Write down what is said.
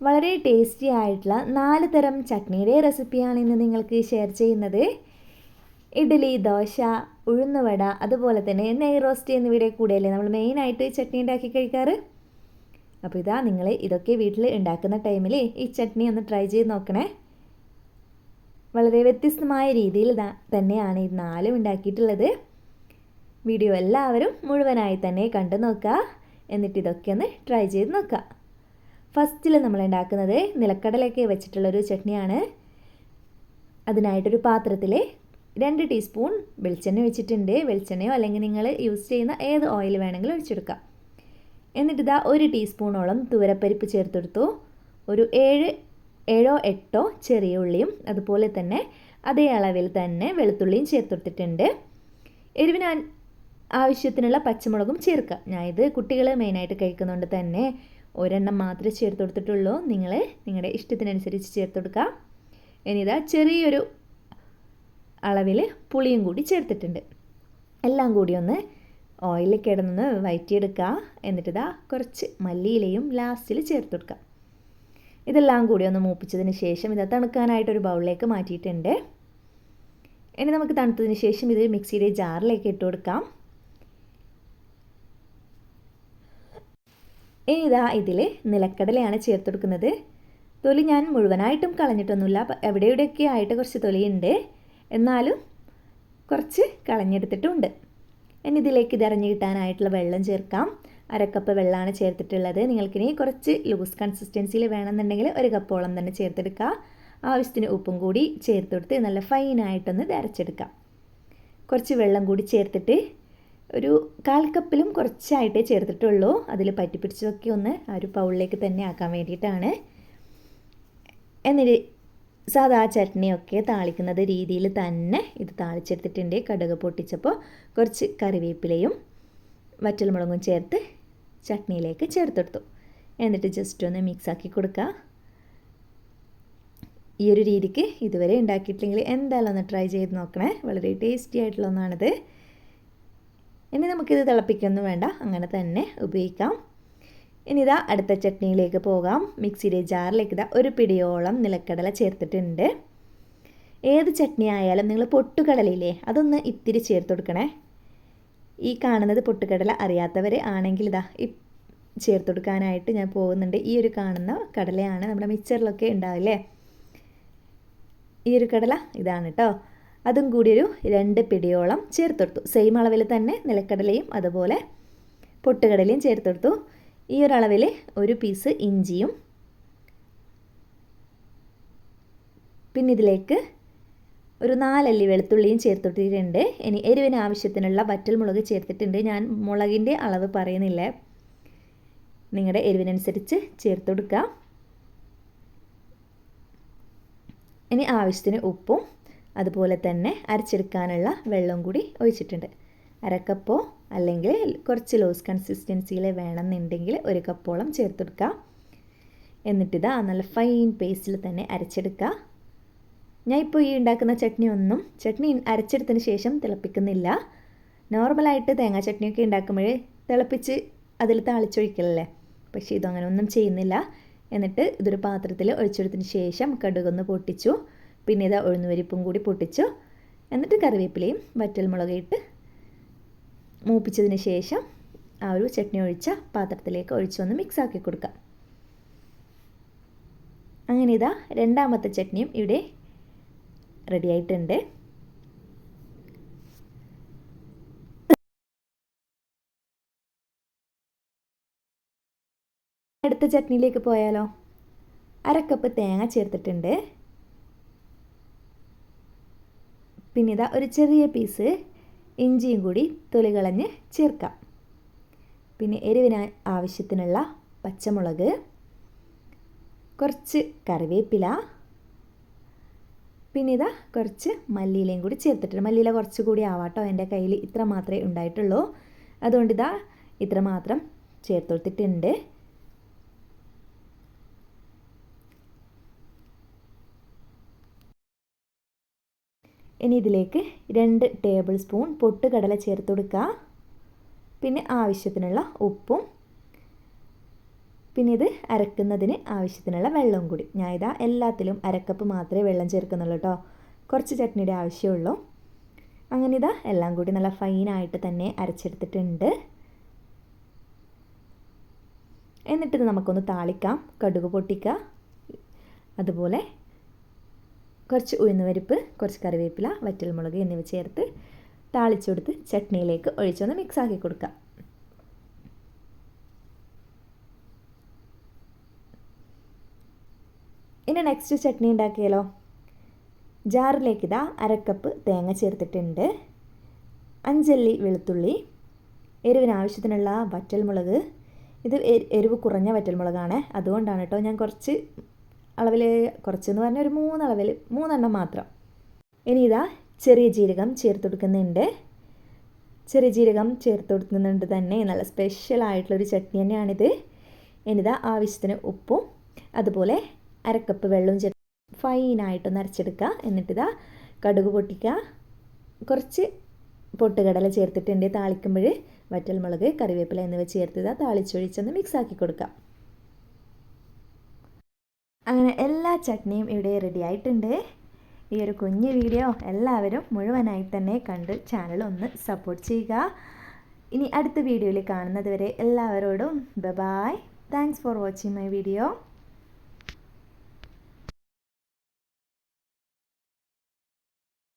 വളരെ ടേസ്റ്റി ആയിട്ടുള്ള നാല് തരം ചട്നിയുടെ റെസിപ്പിയാണ് ഇന്ന് നിങ്ങൾക്ക് ഷെയർ ചെയ്യുന്നത്. ഇഡ്ഡലി ദോശ ഉഴുന്നുവട അതുപോലെ തന്നെ നെയ് റോസ്റ്റ് എന്നിവയുടെ കൂടെയല്ലേ നമ്മൾ മെയിനായിട്ട് ചട്നി ഉണ്ടാക്കി കഴിക്കാറ്? അപ്പോൾ ഇതാ നിങ്ങൾ ഇതൊക്കെ വീട്ടിൽ ഉണ്ടാക്കുന്ന ടൈമിൽ ഈ ചട്നി ഒന്ന് ട്രൈ ചെയ്ത് നോക്കണേ. വളരെ വ്യത്യസ്തമായ രീതിയിൽ തന്നെയാണ് ഈ നാലും ഉണ്ടാക്കിയിട്ടുള്ളത്. വീഡിയോ എല്ലാവരും മുഴുവനായി തന്നെ കണ്ടു നോക്കുക. എന്നിട്ട് ഇതൊക്കെ ഒന്ന് ട്രൈ ചെയ്ത് നോക്കുക. ഫസ്റ്റിൽ നമ്മൾ ഉണ്ടാക്കുന്നത് നിലക്കടലൊക്കെ വെച്ചിട്ടുള്ളൊരു ചട്നിയാണ്. അതിനായിട്ടൊരു പാത്രത്തിൽ രണ്ട് ടീസ്പൂൺ വെളിച്ചെണ്ണ വെച്ചിട്ടുണ്ട് വെളിച്ചെണ്ണയോ അല്ലെങ്കിൽ നിങ്ങൾ യൂസ് ചെയ്യുന്ന ഏത് ഓയിൽ വേണമെങ്കിലും ഒഴിച്ചെടുക്കാം. എന്നിട്ട് ഇതാ ഒരു ടീസ്പൂണോളം തുവരപ്പരിപ്പ് ചേർത്തെടുത്തു ഒരു ഏഴ് ഏഴോ എട്ടോ ചെറിയ ഉള്ളിയും അതുപോലെ തന്നെ അതേ അളവിൽ തന്നെ വെളുത്തുള്ളിയും ചേർത്തെടുത്തിട്ടുണ്ട് എരിവിന് ആവശ്യത്തിനുള്ള പച്ചമുളകും ചേർക്കുക. ഞാൻ ഇത് കുട്ടികൾ മെയിനായിട്ട് കഴിക്കുന്നതുകൊണ്ട് തന്നെ ഒരെണ്ണം മാത്രമേ ചേർത്ത് കൊടുത്തിട്ടുള്ളൂ. നിങ്ങൾ നിങ്ങളുടെ ഇഷ്ടത്തിനനുസരിച്ച് ചേർത്ത് കൊടുക്കാം. ഇനി ഇതാ ചെറിയൊരു അളവിൽ പുളിയും കൂടി ചേർത്തിട്ടുണ്ട്. എല്ലാം കൂടി ഒന്ന് ഓയിലിൽ കിടന്ന് വയറ്റിയെടുക്കുക എന്നിട്ടിതാ കുറച്ച് മല്ലിയിലയും ലാസ്റ്റിൽ ചേർത്ത് കൊടുക്കുക ഇതെല്ലാം കൂടി ഒന്ന് മൂപ്പിച്ചതിന് ശേഷം ഇത് തണുക്കാനായിട്ടൊരു ബൗളിലേക്ക് മാറ്റിയിട്ടുണ്ട്. ഇനി നമുക്ക് തണുത്തതിന് ശേഷം ഇത് മിക്സിയുടെ ജാറിലേക്ക് ഇട്ട് കൊടുക്കാം. ഇതാ ഇതിൽ നിലക്കടലയാണ് ചേർത്ത് കൊടുക്കുന്നത് തൊലി ഞാൻ മുഴുവനായിട്ടും കളഞ്ഞിട്ടൊന്നുമില്ല. എവിടെയൊക്കെ ആയിട്ട് കുറച്ച് തൊലിയുണ്ട്. എന്നാലും കുറച്ച് കളഞ്ഞെടുത്തിട്ടുണ്ട്. ഇനി ഇതിലേക്ക് ഇതറിഞ്ഞ് കിട്ടാനായിട്ടുള്ള വെള്ളം ചേർക്കാം. അരക്കപ്പ് വെള്ളമാണ് ചേർത്തിട്ടുള്ളത്. നിങ്ങൾക്കിനി കുറച്ച് ലൂസ് കൺസിസ്റ്റൻസിയിൽ വേണമെന്നുണ്ടെങ്കിൽ ഒരു കപ്പോളം തന്നെ ചേർത്തെടുക്കുക ആവശ്യത്തിന് ഉപ്പും കൂടി ചേർത്ത് കൊടുത്ത് നല്ല ഫൈനായിട്ടൊന്ന് അരച്ചെടുക്കാം. കുറച്ച് വെള്ളം കൂടി ചേർത്തിട്ട് ഒരു കാൽ കപ്പിലും കുറച്ചായിട്ടേ ചേർത്തിട്ടുള്ളൂ. അതിൽ പറ്റിപ്പിടിച്ചതൊക്കെ ഒന്ന് ആ ഒരു പൗളിലേക്ക് തന്നെ ആക്കാൻ വേണ്ടിയിട്ടാണ്. എന്നിട്ട് സാധാ ചട്നിയൊക്കെ താളിക്കുന്നത് രീതിയിൽ തന്നെ ഇത് താളിച്ചെടുത്തിട്ടുണ്ട്. കടുക് പൊട്ടിച്ചപ്പോൾ കുറച്ച് കറിവേപ്പിലയും വറ്റൽമുളകും ചേർത്ത് ചട്നിയിലേക്ക് ചേർത്തെടുത്തു. എന്നിട്ട് ജസ്റ്റ് ഒന്ന് മിക്സാക്കി കൊടുക്കുക ഈ ഒരു രീതിക്ക് ഇതുവരെ ഉണ്ടാക്കിയിട്ടില്ലെങ്കിൽ എന്തായാലും ഒന്ന് ട്രൈ ചെയ്ത് നോക്കണേ. വളരെ ടേസ്റ്റി ആയിട്ടുള്ള ഒന്നാണിത്. ഇനി നമുക്കിത് തിളപ്പിക്കൊന്നും വേണ്ട. അങ്ങനെ തന്നെ ഉപയോഗിക്കാം. ഇനി ഇതാ അടുത്ത ചട്നിയിലേക്ക് പോകാം. മിക്സിയുടെ ജാറിലേക്ക് ഇതാ ഒരു പിടിയോളം നിലക്കടല ചേർത്തിട്ടുണ്ട്. ഏത് ചട്നി ആയാലും നിങ്ങൾ പൊട്ടുകടലയില്ലേ അതൊന്ന് ഇത്തിരി ചേർത്ത് കൊടുക്കണേ. ഈ കാണുന്നത് പൊട്ടുകടല അറിയാത്തവർ ആണെങ്കിൽ ഇതാ ചേർത്ത് കൊടുക്കാനായിട്ട് ഞാൻ പോകുന്നുണ്ട്. ഈ ഒരു കാണുന്ന കടലയാണ് നമ്മുടെ മിക്സറിലൊക്കെ ഉണ്ടാവില്ലേ? ഈ ഒരു കടല ഇതാണ് കേട്ടോ അതും കൂടി ഒരു രണ്ട് പിടിയോളം ചേർത്തെടുത്തു. സെയിം അളവിൽ തന്നെ നിലക്കടലയും അതുപോലെ പൊട്ടുകടലയും ചേർത്തെടുത്തു. ഈ ഒരളവിൽ ഒരു പീസ് ഇഞ്ചിയും പിന്നെ ഇതിലേക്ക് ഒരു നാലല്ലി വെളുത്തുള്ളിയും ചേർത്തിട്ടിട്ടുണ്ട് ഇനി എരിവിന് ആവശ്യത്തിനുള്ള വറ്റൽമുളക് ചേർത്തിട്ടുണ്ട്. ഞാൻ മുളകിന്റെ അളവ് പറയുന്നില്ല. നിങ്ങളുടെ എരിവിനനുസരിച്ച് ചേർത്ത് കൊടുക്കുക ഇനി ആവശ്യത്തിന് ഉപ്പും അതുപോലെ തന്നെ അരച്ചെടുക്കാനുള്ള വെള്ളം കൂടി ഒഴിച്ചിട്ടുണ്ട്. അരക്കപ്പോ അല്ലെങ്കിൽ കുറച്ച് ലോസ് കൺസിസ്റ്റൻസിയിൽ വേണമെന്നുണ്ടെങ്കിൽ ഒരു കപ്പോളം ചേർത്തെടുക്കുക എന്നിട്ടിതാ നല്ല ഫൈൻ പേസ്റ്റിൽ തന്നെ അരച്ചെടുക്കുക. ഞാൻ ഇപ്പോൾ ഈ ഉണ്ടാക്കുന്ന ചട്നി ഒന്നും ചട്നി അരച്ചെടുത്തതിന് ശേഷം തിളപ്പിക്കുന്നില്ല. നോർമലായിട്ട് തേങ്ങാ ചട്നിയൊക്കെ ഉണ്ടാക്കുമ്പോൾ തിളപ്പിച്ച് അതിൽ താളിച്ചൊഴിക്കലല്ലേ? പക്ഷേ ഇതങ്ങനെ ഒന്നും ചെയ്യുന്നില്ല. എന്നിട്ട് ഇതൊരു പാത്രത്തിൽ ഒഴിച്ചെടുത്തതിന് ശേഷം കടുകൊന്ന് പൊട്ടിച്ചു. പിന്നെ ഇതാ ഉഴുന്നുവരിപ്പും കൂടി പൊട്ടിച്ചു. എന്നിട്ട് കറിവേപ്പിലയും വറ്റൽമുളക് ഇട്ട് മൂപ്പിച്ചതിന് ശേഷം ആ ഒരു ചട്നി ഒഴിച്ച പാത്രത്തിലേക്ക് ഒഴിച്ചൊന്ന് മിക്സ് ആക്കി കൊടുക്കുക അങ്ങനെ ഇതാ രണ്ടാമത്തെ ചട്നിയും ഇവിടെ റെഡി ആയിട്ടുണ്ട്. അടുത്ത ചട്നിയിലേക്ക് പോയാലോ? അരക്കപ്പ് തേങ്ങ ചേർത്തിട്ടുണ്ട്. പിന്നെ ഇതാ ഒരു ചെറിയ പീസ് ഇഞ്ചിയും കൂടി തൊലി കളഞ്ഞ് ചേർക്കാം. പിന്നെ എരിവിന് ആവശ്യത്തിനുള്ള പച്ചമുളക് കുറച്ച് കറിവേപ്പില പിന്നെ ഇതാ കുറച്ച് മല്ലിയിലയും കൂടി ചേർത്തിട്ടുണ്ട്. മല്ലിയില കുറച്ച് കൂടി ആവാട്ടോ എന്റെ കയ്യിൽ ഇത്ര മാത്രമേ ഉണ്ടായിട്ടുള്ളൂ. അതുകൊണ്ട് ഇതാ ഇത്ര മാത്രം ചേർത്ത് ഇനി ഇതിലേക്ക് രണ്ട് ടേബിൾ സ്പൂൺ പൊട്ടുകടല ചേർത്ത് കൊടുക്കുക. പിന്നെ ആവശ്യത്തിനുള്ള ഉപ്പും. പിന്നെ ഇത് അരക്കുന്നതിന് ആവശ്യത്തിനുള്ള വെള്ളവും കൂടി. ഞാൻ ഇതാ എല്ലാത്തിലും അരക്കപ്പ് മാത്രമേ വെള്ളം ചേർക്കുന്നുള്ളൂ കേട്ടോ കുറച്ച് ചട്നിയുടെ ആവശ്യമുള്ളൂ അങ്ങനെ ഇതാ എല്ലാം കൂടി നല്ല ഫൈനായിട്ട് തന്നെ അരച്ചെടുത്തിട്ടുണ്ട്. എന്നിട്ട് നമുക്കൊന്ന് താളിക്കാം. കടുക് പൊട്ടിക്കുക. അതുപോലെ കുറച്ച് ഉഴുന്നുപരിപ്പ് കുറച്ച് കറിവേപ്പില വറ്റൽമുളക് എന്നിവ ചേർത്ത് താളിച്ചെടുത്ത് ചട്നിയിലേക്ക് ഒഴിച്ചൊന്ന് മിക്സാക്കി കൊടുക്കുക ഇനി നെക്സ്റ്റ് ചട്നി ഉണ്ടാക്കിയാലോ? ജാറിലേക്ക് ഇതാ അരക്കപ്പ് തേങ്ങ ചേർത്തിട്ടുണ്ട്. അഞ്ചല്ലി വെളുത്തുള്ളി എരിവിന് ആവശ്യത്തിനുള്ള വറ്റൽമുളക്. ഇത് എരിവ് കുറഞ്ഞ വറ്റൽമുളകാണ്. അതുകൊണ്ടാണ് കേട്ടോ ഞാൻ കുറച്ച് അളവിൽ കുറച്ചെന്ന് പറഞ്ഞാൽ ഒരു മൂന്നളവിൽ മൂന്നെണ്ണം മാത്രം. ഇനി ഇതാ ചെറിയ ജീരകം ചേർത്ത് കൊടുക്കുന്നുണ്ട്. ചെറിയ ജീരകം ചേർത്ത് കൊടുക്കുന്നുണ്ട് തന്നെ. നല്ല സ്പെഷ്യൽ ആയിട്ടുള്ളൊരു ചട്നി തന്നെയാണിത്. ഇനിതാ ആവശ്യത്തിന് ഉപ്പും അതുപോലെ അരക്കപ്പ് വെള്ളവും ചേർത്ത് ഫൈനായിട്ടൊന്ന് അരച്ചെടുക്കുക. എന്നിട്ടിതാ കടുക് പൊട്ടിക്കുക. കുറച്ച് പൊട്ടുകടല ചേർത്തിട്ടുണ്ട് താളിക്കുമ്പോൾ. വറ്റൽമുളക് കറിവേപ്പില എന്നിവ ചേർത്ത് ഇതാ താളിച്ചൊഴിച്ചൊന്ന് മിക്സാക്കി കൊടുക്കുക. അങ്ങനെ എല്ലാ ചട്നിയും ഇവിടെ റെഡി ആയിട്ടുണ്ട്. ഈ ഒരു കുഞ്ഞു വീഡിയോ എല്ലാവരും മുഴുവനായി തന്നെ കണ്ട് ചാനൽ ഒന്ന് സപ്പോർട്ട് ചെയ്യുക. ഇനി അടുത്ത വീഡിയോയിൽ കാണുന്നത് വരെ എല്ലാവരോടും bye bye thanks for watching my video